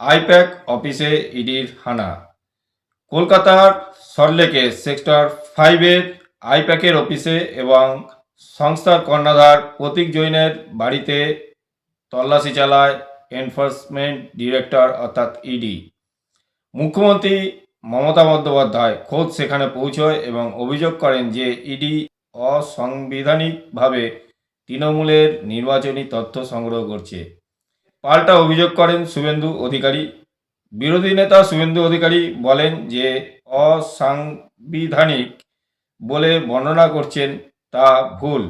I-PAC অফিসে ইডির হানা। কলকাতার সল্টলেকে সেক্টর ফাইভের আইপ্যাকের অফিসে এবং সংস্থার কর্ণাধার প্রতীক জৈনের বাড়িতে তল্লাশি চালায় এনফোর্সমেন্ট ডিরেক্টর, অর্থাৎ ইডি। মুখ্যমন্ত্রী মমতা বন্দ্যোপাধ্যায় খোদ সেখানে পৌঁছয় এবং অভিযোগ করেন যে ইডি অসাংবিধানিকভাবে তৃণমূলের নির্বাচনী তথ্য সংগ্রহ করছে। পাল্টা অভিযোগ করেন শুভেন্দু অধিকারী। বিরোধী নেতা শুভেন্দু অধিকারী বলেন যে, অসাংবিধানিক বলে বর্ণনা করছেন তা ভুল।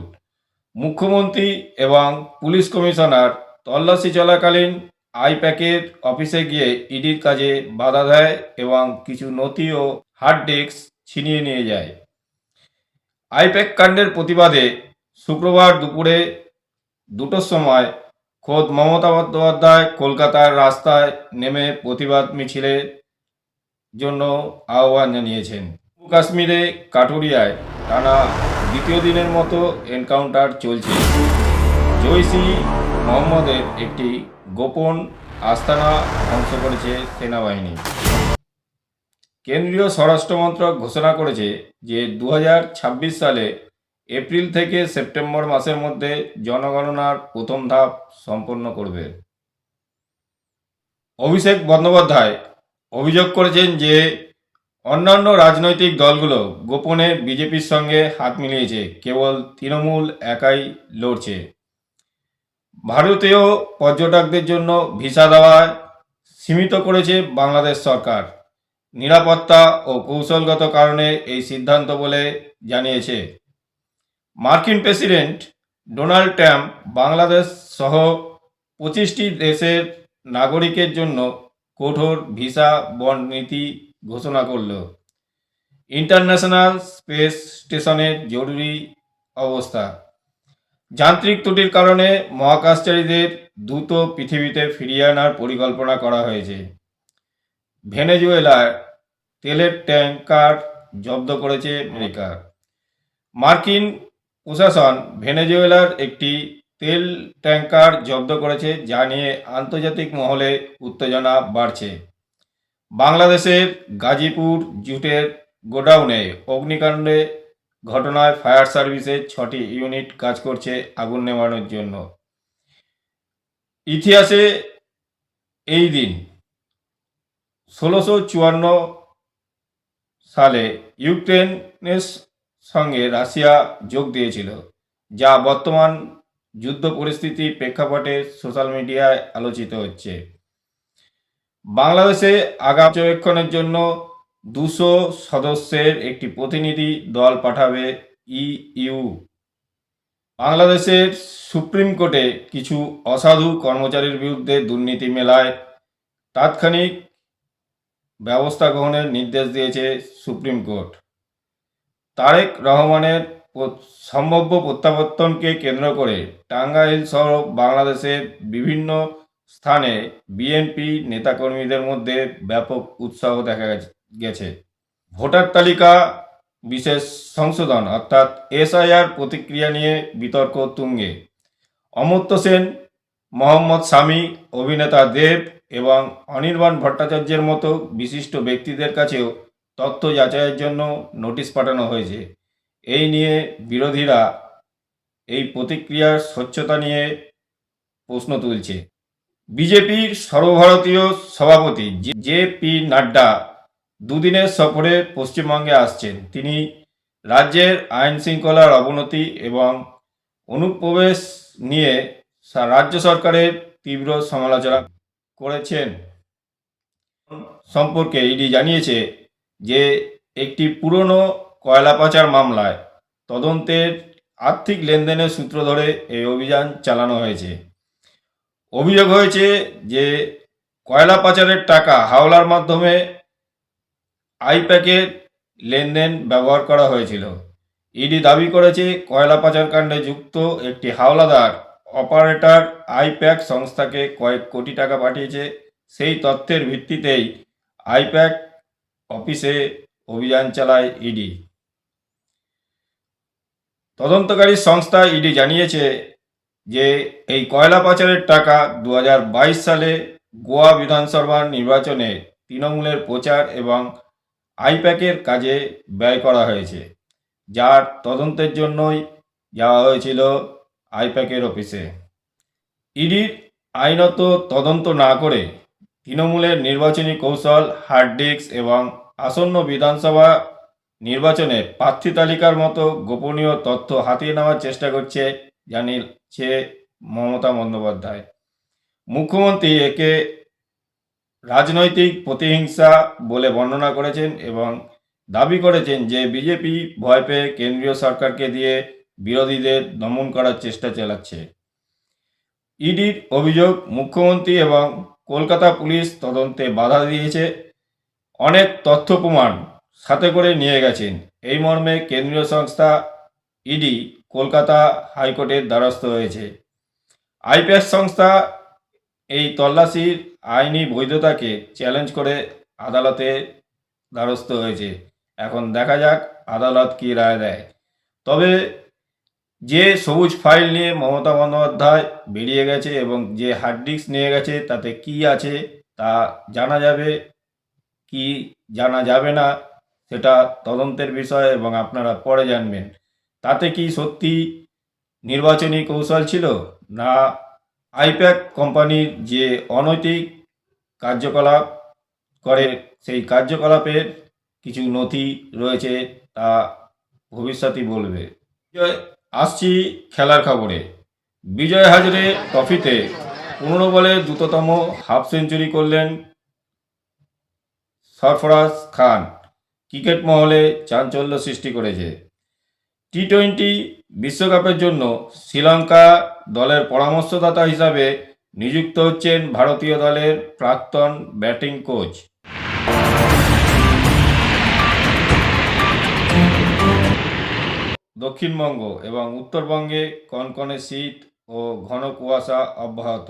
মুখ্যমন্ত্রী এবং পুলিশ কমিশনার তল্লাশি চলাকালীন আই আইপ্যাকের অফিসে গিয়ে ইডির কাজে বাধা দেয় এবং কিছু নথি ও হার্ড ডিস্ক ছিনিয়ে নিয়ে যায়। আইপ্যাক কাণ্ডের প্রতিবাদে শুক্রবার দুপুরে দুটোর সময় খোদ মমতা বন্দ্যোপাধ্যায় কলকাতার রাস্তায় নেমে প্রতিবাদ মিছিলের জন্য আহ্বান জানিয়েছেন। কাশ্মীরে কাটুরিয়ায় টানা দ্বিতীয় দিনের মতো এনকাউন্টার চলছে। জৈসি মোহাম্মদের একটি গোপন আস্তানা ধ্বংস করেছে সেনাবাহিনী। কেন্দ্রীয় স্বরাষ্ট্রমন্ত্রক ঘোষণা করেছে যে দু হাজার ছাব্বিশ সালে এপ্রিল থেকে সেপ্টেম্বর মাসের মধ্যে জনগণনার প্রথম ধাপ সম্পন্ন করবে। অভিষেক বন্দ্যোপাধ্যায় অভিযোগ করেছেন যে, অন্যান্য রাজনৈতিক দলগুলো গোপনে বিজেপির সঙ্গে হাত মিলিয়েছে, কেবল তৃণমূল একাই লড়ছে। ভারতীয় পর্যটকদের জন্য ভিসা দেওয়ায় সীমিত করেছে বাংলাদেশ সরকার। নিরাপত্তা ও কৌশলগত কারণে এই সিদ্ধান্ত বলে জানিয়েছে। মার্কিন প্রেসিডেন্ট ডোনাল্ড ট্রাম্প বাংলাদেশ সহ পঁচিশটি দেশের নাগরিকের জন্য কঠোর ভিসা বন্ড নীতি ঘোষণা করল। ইন্টারন্যাশনাল স্পেস স্টেশনের জরুরি অবস্থা। যান্ত্রিক ত্রুটির কারণে মহাকাশচারীদের দ্রুত পৃথিবীতে ফিরিয়ে আনার পরিকল্পনা করা হয়েছে। ভেনেজুয়েলার তেলের ট্যাঙ্কার জব্দ করেছে আমেরিকা। মার্কিন প্রশাসন ভেনেজুয়েলার একটি তেল ট্যাঙ্কার জব্দ করেছে, যা নিয়ে আন্তর্জাতিক মহলে উত্তেজনা বাড়ছে। বাংলাদেশের গাজীপুর জুটের গোডাউনে অগ্নিকাণ্ডে ঘটনায় ফায়ার সার্ভিসের ছটি ইউনিট কাজ করছে আগুন নেভানোর জন্য। ইতিহাসে এই দিন ষোলোশো চুয়ান্ন সালে ইউক্রেনের সঙ্গে রাশিয়া যোগ দিয়েছিল, যা বর্তমান যুদ্ধ পরিস্থিতি প্রেক্ষাপটে সোশ্যাল মিডিয়ায় আলোচিত হচ্ছে। বাংলাদেশে আগাম পর্যবেক্ষণের জন্য দুশো সদস্যের একটি প্রতিনিধি দল পাঠাবে ইইউ বাংলাদেশের সুপ্রিম কোর্টে কিছু অসাধু কর্মচারীর বিরুদ্ধে দুর্নীতি মেলায় তাৎক্ষণিক ব্যবস্থা গ্রহণের নির্দেশ দিয়েছে সুপ্রিম কোর্ট। তারেক রহমানের সম্ভাব্য প্রত্যাবর্তনকে কেন্দ্র করে টাঙ্গাইল সহ বাংলাদেশের বিভিন্ন স্থানে বিএনপি নেতাকর্মীদের মধ্যে ব্যাপক উৎসাহ দেখা গেছে- ভোটার তালিকা বিশেষ সংশোধন, অর্থাৎ এসআইআর প্রতিক্রিয়া নিয়ে বিতর্ক তুঙ্গে। অমর্ত্য সেন, মোহাম্মদ স্বামী অভিনেতা দেব এবং অনির্বাণ ভট্টাচার্যের মতো বিশিষ্ট ব্যক্তিদের কাছেও তথ্য যাচাইয়ের জন্য নোটিশ পাঠানো হয়েছে। এই নিয়ে বিরোধীরা এই প্রতিক্রিয়ার স্বচ্ছতা নিয়ে প্রশ্ন তুলছে। বিজেপির সর্বভারতীয় সভাপতি জে- পি নাড্ডা দুদিনের সফরে পশ্চিমবঙ্গে আসছেন। তিনি রাজ্যের আইন শৃঙ্খলার অবনতি এবং অনুপ্রবেশ নিয়ে রাজ্য সরকারের তীব্র সমালোচনা করেছেন। সম্পর্কে ইডি জানিয়েছে যে একটি পুরনো কয়লা পাচার মামলায় তদন্তের আর্থিক লেনদেনের সূত্র ধরে এই অভিযান চালানো হয়েছে। অভিযোগ হয়েছে যে কয়লা পাচারের টাকা হাওলার মাধ্যমে আইপ্যাকের লেনদেন ব্যবহার করা হয়েছিল। ইডি দাবি করেছে কয়লা পাচার কাণ্ডে যুক্ত একটি হাওলাদার অপারেটর আইপ্যাক সংস্থাকে কয়েক কোটি টাকা পাঠিয়েছে। সেই তথ্যের ভিত্তিতেই আইপ্যাক অফিসে অভিযান চালায় ইডি। তদন্তকারী সংস্থা ইডি জানিয়েছে যে, এই কয়লা পাচারের টাকা দু হাজার বাইশ সালে গোয়া বিধানসভার নির্বাচনে তৃণমূলের প্রচার এবং আইপ্যাকের কাজে ব্যয় করা হয়েছে, যার তদন্তের জন্যই যাওয়া হয়েছিল আইপ্যাকের অফিসে। ইডির আইনত তদন্ত না করে তৃণমূলের নির্বাচনী কৌশল হার্ড ডিস্ক এবং আসন্ন বিধানসভা নির্বাচনে প্রার্থী তালিকার মতো গোপনীয় তথ্য হাতিয়ে নেওয়ার চেষ্টা করছে জানিয়েছে মমতা বন্দ্যোপাধ্যায়। মুখ্যমন্ত্রী একে রাজনৈতিক প্রতিহিংসা বলে বর্ণনা করেছেন এবং দাবি করেছেন যে বিজেপি ভয় পেয়ে কেন্দ্রীয় সরকারকে দিয়ে বিরোধীদের দমন করার চেষ্টা চালাচ্ছে। ইডির অভিযোগ মুখ্যমন্ত্রী এবং কলকাতা পুলিশ তদন্তে বাধা দিয়েছে। অনেক তথ্য প্রমাণ সাথে করে নিয়ে গেছেন। এই মর্মে কেন্দ্রীয় সংস্থা ইডি কলকাতা হাইকোর্টের দ্বারস্থ হয়েছে। আইপিএস সংস্থা এই তল্লাশির আইনি বৈধতাকে চ্যালেঞ্জ করে আদালতে দ্বারস্থ হয়েছে। এখন দেখা যাক আদালত কী রায় দেয়। তবে যে সবুজ ফাইল নিয়ে মমতা বন্দ্যোপাধ্যায় বেরিয়ে গেছে এবং যে হার্ড ডিস্ক নিয়ে গেছে, তাতে কি আছে তা জানা যাবে, কি জানা যাবে না, সেটা তদন্তের বিষয় এবং আপনারা পরে জানবেন। তাতে কি সত্যি নির্বাচনী কৌশল ছিল? না, আইপ্যাক কোম্পানির যে অনৈতিক কার্যকলাপ করে, সেই কার্যকলাপের কিছু নথি রয়েছে তা ভবিষ্যতই বলবে। আসছি খেলার খবরে। বিজয় হাজারে ট্রফিতে পনেরো বলে দ্রুততম হাফ সেঞ্চুরি করলেন সরফরাজ খান। ক্রিকেট মহলে চাঞ্চল্য সৃষ্টি করেছে। টি টোয়েন্টি বিশ্বকাপের জন্য শ্রীলঙ্কা দলের পরামর্শদাতা হিসাবে নিযুক্ত হচ্ছেন ভারতীয় দলের প্রাক্তন ব্যাটিং কোচ। দক্ষিণবঙ্গ এবং উত্তরবঙ্গে কনকনে শীত ও ঘন কুয়াশা অব্যাহত।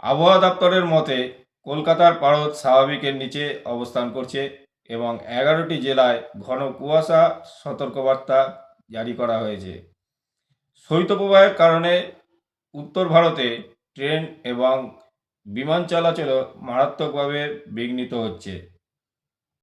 আবহাওয়া দপ্তরের মতে, কলকাতার পারদ স্বাভাবিকের নিচে অবস্থান করছে এবং এগারোটি জেলায় ঘন কুয়াশা সতর্কবার্তা জারি করা হয়েছে। শৈত্যপ্রবাহের কারণে উত্তর ভারতে ট্রেন এবং বিমান চলাচল মারাত্মকভাবে বিঘ্নিত হচ্ছে।